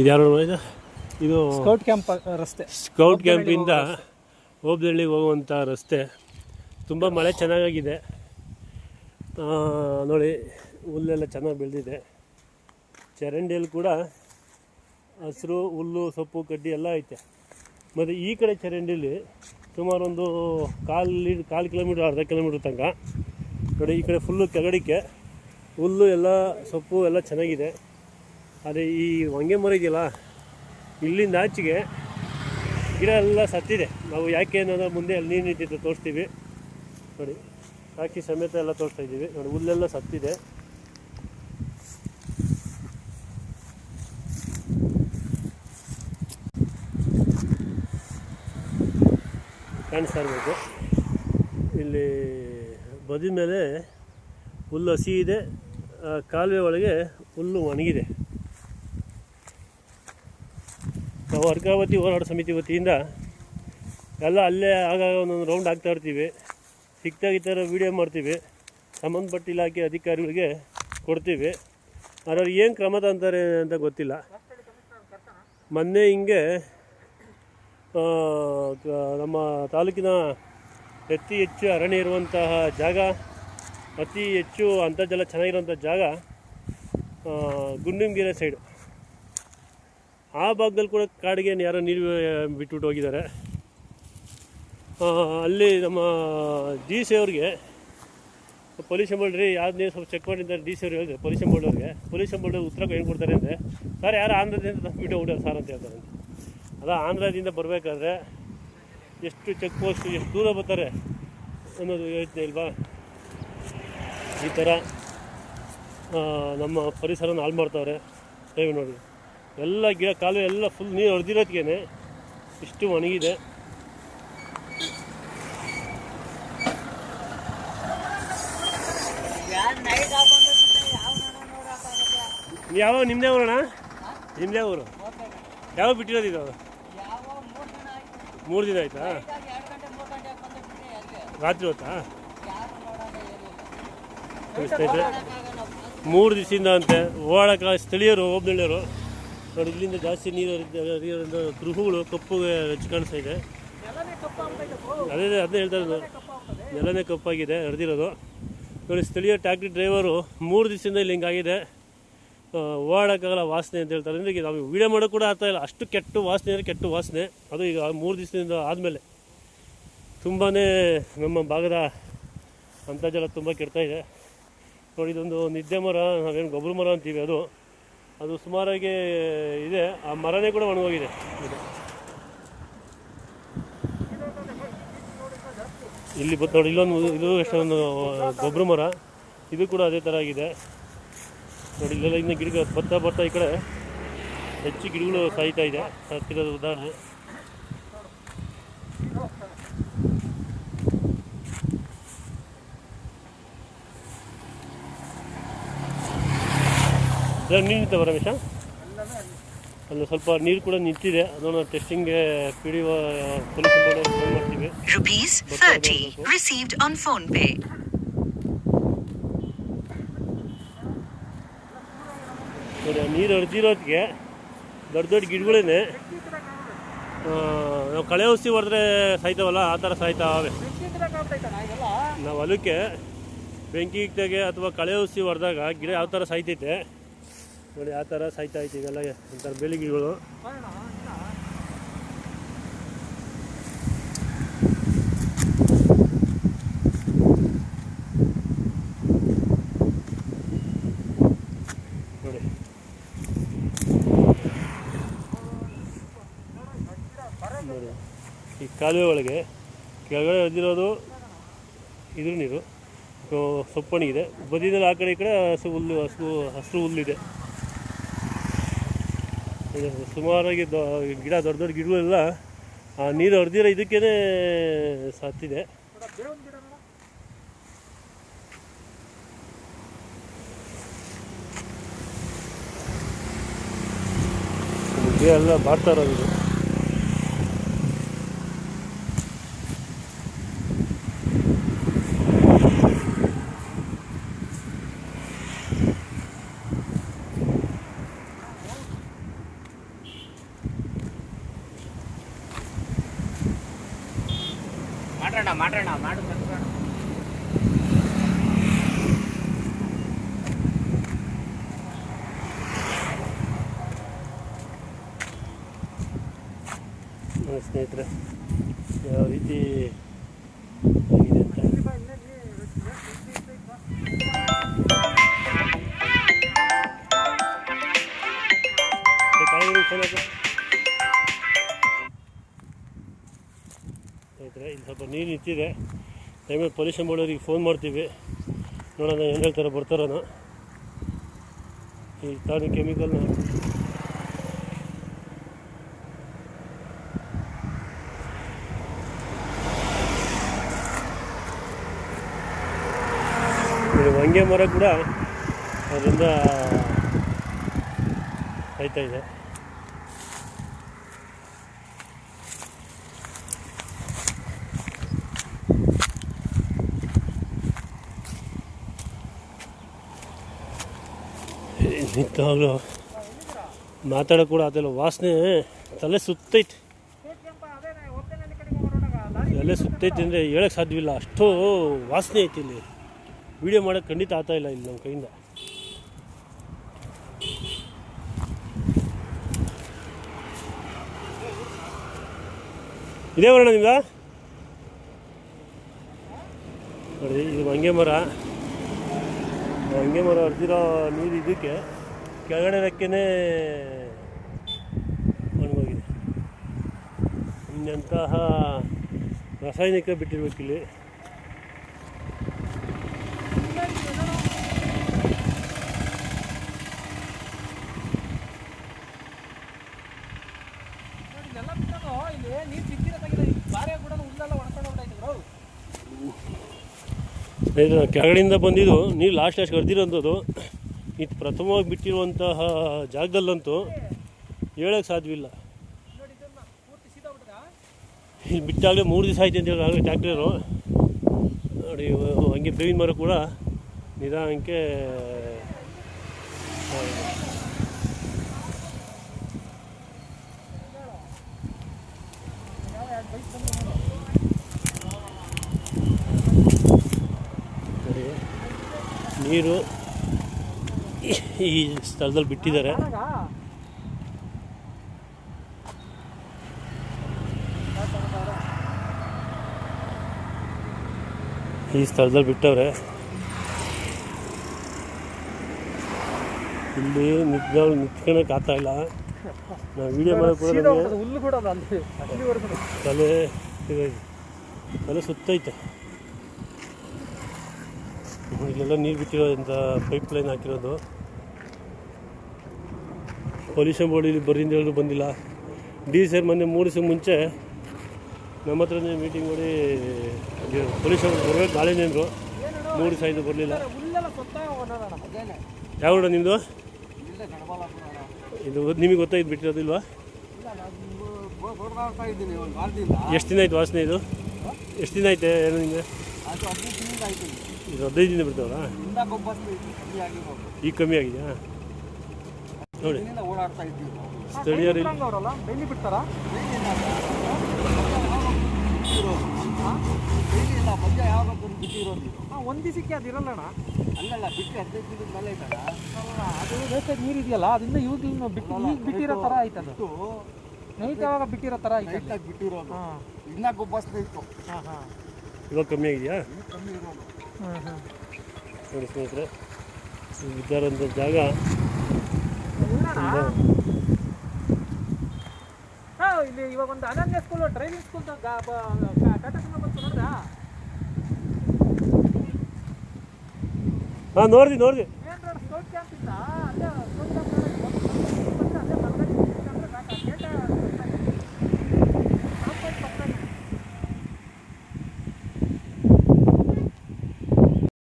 ಇದು ಯಾರು ಇದು? ಇದು ಸ್ಕೌಟ್ ಕ್ಯಾಂಪ್ ರಸ್ತೆ. ಸ್ಕೌಟ್ ಕ್ಯಾಂಪಿಂದ ಓಬ್ದಳ್ಳಿಗೆ ಹೋಗುವಂಥ ರಸ್ತೆ. ತುಂಬ ಮಳೆ ಚೆನ್ನಾಗಿದೆ ನೋಡಿ ಹುಲ್ಲೆಲ್ಲ ಚೆನ್ನಾಗಿ ಬೆಳೆದಿದೆ. ಚರಂಡಿಯಲ್ಲಿ ಕೂಡ ಹಸಿರು ಹುಲ್ಲು ಸೊಪ್ಪು ಕಡ್ಡಿ ಎಲ್ಲ ಐತೆ. ಮತ್ತು ಈ ಕಡೆ ಚರಂಡಿಲಿ ಸುಮಾರು ಒಂದು ಕಾಲು ಕಾಲು ಕಿಲೋಮೀಟ್ರ್ ಅರ್ಧ ಕಿಲೋಮೀಟ್ರ್ ತನಕ. ನೋಡಿ ಈ ಕಡೆ ಫುಲ್ಲು ಕೆಳಗಡಿಕೆ. ಹುಲ್ಲು ಎಲ್ಲ ಸೊಪ್ಪು ಎಲ್ಲ ಚೆನ್ನಾಗಿದೆ. ಆದರೆ ಈ ಹೊಂಗೆ ಮರ ಇದೆಯಲ್ಲ ಇಲ್ಲಿಂದ ಆಚೆಗೆ ಗಿಡ ಎಲ್ಲ ಸತ್ತಿದೆ. ನಾವು ಯಾಕೆ ಅನ್ನೋದು ಮುಂದೆ ಅಲ್ಲಿ ನೀರು ನಿಂತಿತ್ತು ತೋರಿಸ್ತೀವಿ. ನೋಡಿ, ಹಾಕಿ ಸಮೇತ ಎಲ್ಲ ತೋರಿಸ್ತಾ ಇದ್ದೀವಿ. ನೋಡಿ, ಹುಲ್ಲೆಲ್ಲ ಸತ್ತಿದೆ. ಕಾಣಿಸ್ತಾ ಇರಬೇಕು. ಇಲ್ಲಿ ಬದಿ ಮೇಲೆ ಹುಲ್ಲು ಹಸಿ ಇದೆ. ಕಾಲುವೆ ಒಳಗೆ ಹುಲ್ಲು ಒಣಗಿದೆ. ನಾವು ಅರ್ಕಾವತಿ ಹೋರಾಟ ಸಮಿತಿ ವತಿಯಿಂದ ಎಲ್ಲ ಅಲ್ಲೇ ಆಗಾಗ ಒಂದೊಂದು ರೌಂಡ್ ಆಗ್ತಾ ಇರ್ತೀವಿ. ಸಿಕ್ತಾಗ ಈ ಥರ ವೀಡಿಯೋ ಮಾಡ್ತೀವಿ. ಸಂಬಂಧಪಟ್ಟ ಇಲಾಖೆ ಅಧಿಕಾರಿಗಳಿಗೆ ಕೊಡ್ತೀವಿ. ಅವ್ರು ಏನು ಕ್ರಮ ತಂತಾರೆ ಅಂತ ಗೊತ್ತಿಲ್ಲ. ಮೊನ್ನೆ ಹಿಂಗೆ ನಮ್ಮ ತಾಲೂಕಿನ ಅತಿ ಹೆಚ್ಚು ಅರಣ್ಯ ಇರುವಂತಹ ಜಾಗ, ಅತಿ ಹೆಚ್ಚು ಅಂತರ್ಜಲ ಚೆನ್ನಾಗಿರುವಂಥ ಜಾಗ ಗುಂಡಿಂಗಿರೆ ಸೈಡು ಆ ಭಾಗದಲ್ಲಿ ಕೂಡ ಕಾಡಿಗೆ ಯಾರೋ ನೀರು ಬಿಟ್ಬಿಟ್ಟು ಹೋಗಿದ್ದಾರೆ. ಅಲ್ಲಿ ನಮ್ಮ ಡಿ ಸಿ ಅವ್ರಿಗೆ, ಪೊಲೀಸ್ ಎಂಬಳ್ರಿ ಯಾವ್ದು ಸ್ವಲ್ಪ ಚೆಕ್ ಮಾಡಿದ್ದಾರೆ ಡಿ ಸಿ ಅವ್ರು ಹೇಳಿದ್ರೆ, ಪೊಲೀಸ್ ಪೊಲೀಸ್ ಎಂಬಳ್ಳಿ ಉತ್ತರ ಏನು ಕೊಡ್ತಾರೆ ಅಂದರೆ ಸರ್, ಯಾರು ಆಂಧ್ರದಿಂದ ತಂದುಬಿಟ್ಟು ಹೋಗ್ಯಾರ ಸರ್ ಅಂತ ಹೇಳ್ತಾರೆ ಅದ. ಆಂಧ್ರದಿಂದ ಬರಬೇಕಾದ್ರೆ ಎಷ್ಟು ಚೆಕ್ ಪೋಸ್ಟ್ ಎಷ್ಟು ದೂರ ಬರ್ತಾರೆ ಅನ್ನೋದು ಯೋಚನೆ ಇಲ್ವಾ? ಈ ಥರ ನಮ್ಮ ಪರಿಸರನ ಹಾಳು ಮಾಡ್ತಾವ್ರೆ. ದಯವು ನೋಡಿ. ಎಲ್ಲ ಗಿಡ ಕಾಲು ಎಲ್ಲ ಫುಲ್ ನೀರು ಹೊಡೆದಿರೋದ್ಗೇನೆ ಇಷ್ಟು ಒಣಗಿದೆ. ಯಾವ ನಿಮ್ಮದೇ ಊರಣ ನಿಮ್ಮದೇ ಊರು? ಯಾವ ಬಿಟ್ಟಿರೋದು ಅವರು ಮೂರು ದಿನ ಆಯ್ತಾ. ರಾತ್ರಿ ಹೊತ್ತಾ? ಮೂರು ದಿವಸದಿಂದ ಅಂತೆ ಓಡಕ್ಕೆ ಸ್ಥಳೀಯರು ಹೋಬಳಿಯರು. ನೋಡಿ ಇಲ್ಲಿಂದ ಜಾಸ್ತಿ ನೀರು ಹರಿದ- ಹರಿಯೋದ್ರಿಂದ ಗೃಹಗಳು ಕಪ್ಪು ಹೆಚ್ಚು ಕಾಣಿಸ್ತಾ ಇದೆ. ಅದೇ ಅದೇ ಅದನ್ನೇ ಹೇಳ್ತಾ ಇರೋದು. ನೆಲನೇ ಕಪ್ಪಾಗಿದೆ ಹರಿದಿರೋದು. ನೋಡಿ ಸ್ಥಳೀಯ ಟ್ಯಾಕ್ಟ್ರಿ ಡ್ರೈವರು ಮೂರು ದಿವಸದಿಂದ ಇಲ್ಲಿ ಹಿಂಗಾಗಿದೆ ಓಡಾಕಾಗಲ್ಲ ವಾಸನೆ ಅಂತ ಹೇಳ್ತಾರೆ. ಅಂದರೆ ಈಗ ನಾವು ವೀಡಿಯೋ ಮಾಡೋ ಕೂಡ ಆಗ್ತಾ ಇಲ್ಲ. ಅಷ್ಟು ಕೆಟ್ಟ ವಾಸನೆ ಅಂದರೆ ಕೆಟ್ಟ ವಾಸನೆ. ಅದು ಈಗ ಮೂರು ದಿವಸದಿಂದ ಆದಮೇಲೆ ತುಂಬಾ ನಮ್ಮ ಭಾಗದ ಅಂತರ್ಜಲ ತುಂಬ ಕೆಡ್ತಾ ಇದೆ. ನೋಡಿ ಇದೊಂದು ನಿದ್ದೆ ಮರ ನಾವೇನು ಗೊಬ್ಬರ ಮರ ಅಂತೀವಿ ಅದು. ಅದು ಸುಮಾರಾಗಿ ಇದೆ. ಆ ಮರನೇ ಕೂಡ ಒಣಗೋಗಿದೆ. ಇಲ್ಲಿ ಬತ್ ನೋಡಿ, ಇಲ್ಲೊಂದು ಇದು ಎಷ್ಟೊಂದು ಗೊಬ್ಬರ ಮರ. ಇದು ಕೂಡ ಅದೇ ಥರ ಆಗಿದೆ. ನೋಡಿ, ಇಲ್ಲೆಲ್ಲ ಇನ್ನು ಗಿಡಗಳು ಬರ್ತಾ ಬರ್ತಾ ಈ ಕಡೆ ಹೆಚ್ಚು ಗಿಡಗಳು ಸಾಯ್ತಾ ಇದೆ. ಸತ್ತಿರೋದು ಉದಾಹರಣೆ. ಇದ್ರಾಗ ನೀರು ನಿಂತವ ರಮೇಶ ಅಲ್ಲಿ ಸ್ವಲ್ಪ ನೀರು ಕೂಡ ನಿಂತಿದೆ. ಅದನ್ನು ಟೆಸ್ಟಿಂಗ್ಗೆ ಪಿಡಿಯುವ ಫೋನ್ ಮಾಡ್ತೀವಿ. Rupees 30 received on phone pay. ನೋಡಿ ನೀರು ಹರಿದಿರೋದಕ್ಕೆ ದೊಡ್ಡ ದೊಡ್ಡ ಗಿಡಗಳೇನೆ ನಾವು ಕಳೆ ಔಷಧಿ ಹೊಡೆದ್ರೆ ಸಾಯ್ತಾವಲ್ಲ ಆ ಥರ ಸಾಯ್ತಾವೆ ನಾವು ಹೊಲಕ್ಕೆ ಬೆಂಕಿ ಇಕ್ದಾಗೆ ಅಥವಾ ಕಳೆ ಔಷಧಿ ಹೊಡೆದಾಗ ಗಿಡ ಯಾವ ಥರ ಸಾಯ್ತೈತೆ? ನೋಡಿ, ಆ ಥರ ಸಾಯ್ತಾ ಐತೆ ಈಗೆಲ್ಲ ಒಂಥರ ಬೇಲಿ ಗಿಡಗಳು ನೋಡಿ. ನೋಡಿ, ಈ ಕಾಲುವೆ ಒಳಗೆ ಕೆಳಗಡೆ ಹರಿದಿರೋದು ಇದ್ರ ನೀರು. ಸೊಪ್ಪಣಿಗಿದೆ ಬದಿದಲ್ಲಿ ಆ ಕಡೆ ಈ ಕಡೆ ಹಸು ಹುಲ್ಲು, ಹಸು, ಹಸಿರು ಹುಲ್ಲಿದೆ ಸುಮಾರಾಗಿ ಗಿಡ ದೊಡ್ಡ ದೊಡ್ಡ ಗಿಡಗಳೆಲ್ಲ ಆ ನೀರು ಹೊಡೆದಿರೋ ಇದಕ್ಕೇನೆ ಸತ್ತಿದೆ. ಎಲ್ಲ ಬಾಡ್ತಾ ಮಾಡೋಣ ಮಾಡು ಸ್ನೇಹಿತರೆ ಯಾವ ರೀತಿ ಆಗಿದೆ ಅಂತ? ಸ್ವಲ್ಪ ನೀರು ನಿಂತಿದೆ. ಟೈಮಲ್ಲಿ ಪೊಲ್ಯೂಷನ್ ಮಾಡೋರಿಗೆ ಫೋನ್ ಮಾಡ್ತೀವಿ. ನೋಡೋಣ ಏನು ಹೇಳ್ತಾರೆ ಬರ್ತಾರೋ ಈ ತಾನು ಕೆಮಿಕಲ್ನ ಹೊಂಗೆ ಮರ ಕೂಡ ಅದರಿಂದ ಆಯ್ತಾ ಇದೆ. ನಿಂತಾಗಲೂ ಮಾತಾಡೋ ಕೂಡ ಅದೆಲ್ಲ ವಾಸನೆ ತಲೆ ಸುತ್ತೈತೆ. ತಲೆ ಸುತ್ತೈತೆ ಅಂದರೆ ಹೇಳಕ್ಕೆ ಸಾಧ್ಯವಿಲ್ಲ. ಅಷ್ಟು ವಾಸನೆ ಐತಿ ಇಲ್ಲಿ. ವಿಡಿಯೋ ಮಾಡೋಕ್ಕೆ ಖಂಡಿತ ಆಗ್ತಾ ಇಲ್ಲ ಇಲ್ಲಿ ನಮ್ಮ ಕೈಯಿಂದ. ಇದೇ ಬರೋಣ ನಿಮ್ದ? ನೋಡಿ, ಇದು ಹಂಗೆ ಮರ. ಹಂಗೆ ಮರ ಹರಿದಿರೋ ನೀರು ಇದಕ್ಕೆ. ಕೆಳಗಡೆ ರೆಕ್ಕೆನೇ ಒಣಗೋಗಿದೆ. ಇನ್ನೆಂತಹ ರಾಸಾಯನಿಕ ಬಿಟ್ಟಿರ್ಬೇಕಿಲ್ಲಿ. ಕೆಳಗಡೆಯಿಂದ ಬಂದಿದ್ದು ನೀರು ಲಾಸ್ಟ್ ಲಾಸ್ಟ್ ಕರೆದಿರೋಂಥದ್ದು. ಇದು ಪ್ರಥಮವಾಗಿ ಬಿಟ್ಟಿರುವಂತಹ ಜಾಗದಲ್ಲಂತೂ ಹೇಳೋಕ್ಕೆ ಸಾಧ್ಯವಿಲ್ಲ. ಇಲ್ಲಿ ಬಿಟ್ಟಾಗಲೇ ಮೂರು ದಿವಸ ಆಯ್ತು ಅಂತ ಹೇಳಿ ಟ್ಯಾಕ್ಟರು. ನೋಡಿ, ಹಂಗೆ ಬೇವಿನ ಮರ ಕೂಡ ನಿಧಾನಕ್ಕೆ ನೀರು ಈ- ಸ್ಥಳದಲ್ಲಿ ಬಿಟ್ಟಿದ್ದಾರೆ. ಈ ಸ್ಥಳದಲ್ಲಿ ಬಿಟ್ಟವ್ರೆ. ಇಲ್ಲಿ ನಿಂತ್ಕೊಂಡು ನಿಂತ್ಕೊಳಕ್ಕೆ ಆಗ್ತಾ ಇಲ್ಲ. ನಾವು ವಿಡಿಯೋ ಮಾಡೋಕೆ ತಲೆ ತಲೆ ಸುತ್ತೈತೆ. ಇಲ್ಲೆಲ್ಲ ನೀರು ಬಿಟ್ಟಿರೋದ್ರಿಂದ ಪೈಪ್ ಲೈನ್ ಹಾಕಿರೋದು. ಪೊಲ್ಯೂಷನ್ ಬೋರ್ಡ್ ಇಲ್ಲಿ ಬರೀ ಬಂದಿಲ್ಲ. ಡಿ ಸರ್ ಮೊನ್ನೆ ಮೂರು ದಿವಸ ಮುಂಚೆ ನಮ್ಮ ಹತ್ರನೇ ಮೀಟಿಂಗ್ ಮಾಡಿ ಪೊಲ್ಯೂಷನ್ ಬರಬೇಕು, ಗಾಳಿ ನಿಂದರು ಮೂರು ದಿವಸ ಇದು ಬರಲಿಲ್ಲ. ಯಾವ ಊಟ ನಿಮ್ಮದು ಇದು ನಿಮಗೆ ಗೊತ್ತಾಯ್ತು ಬಿಟ್ಟಿರೋದಿಲ್ವಾ ಎಷ್ಟು ದಿನ ಆಯ್ತು ವಾಸನೆ ಇದು? ಎಷ್ಟು ದಿನ ಆಯ್ತು ಏನು ನಿಮಗೆ? ಆಯ್ತು ಇದು ಹದಿನೈದು ದಿನ ಬಿಡ್ತಾವಲ್ಲ ಇಂದ ಕಮ್ಮಿ ಆಗಿರೋದು ಈಗ ಕಮ್ಮಿ ಆಗಿದೆಯಾ? ನೋಡಿ. ಇದರಿಂದ ಓಡಾಡ್ತಾ ಇದ್ದೀವಿ ಸ್ಥಳೀಯರು ಇಲ್ಲಿ- ಅವರಲ್ಲ ಡೈಲಿ ಬಿಡ್ತಾರಾ? ಇಲ್ಲ ಮಧ್ಯ ಯಾವಾಗ ಬಂದು ಬಿಟ್ಟಿರೋದು ಒಂದು ದಿವಸಕ್ಕೆ ಅದು ಇರಲ್ಲಣ್ಣ ಅಲ್ಲಲ್ಲ ಬಿಟ್ಟು ಹದಿನೈದು ದಿನದ ಮೇಲೆ ಐತಲ್ಲ ಅದು ವೇಸ್ಟೇಜ್ ನೀರು ಇದೆಯಲ್ಲ ಅದರಿಂದ ಇವಾಗ ಬಿಟ್ಟು ಈಗ ಬಿಟ್ಟಿರೋ ಥರ ನೈಟ್ ಯಾವಾಗ ಬಿಟ್ಟಿರೋ ಥರ ಆಯ್ತು ಬಿಟ್ಟಿರೋದು. ಇತ್ತು. ಹಾಂ ಹಾಂ. ಇವಾಗ ಕಮ್ಮಿ ಆಗಿದೆಯಾ? ಕಮ್ಮಿ ಇರೋದು. ನೋಡಿ ಸ್ನೇಹಿತರೆ ಇದ್ದಾರಂಥ ಜಾಗ ಇಲ್ಲಿ ಇವಾಗ ಒಂದು ಅನನ್ಯ ಸ್ಕೂಲ್ ಡ್ರೈವಿಂಗ್ ಸ್ಕೂಲ್ ಹಾಂ ನೋಡಿದೆ ನೋಡಿದೆ.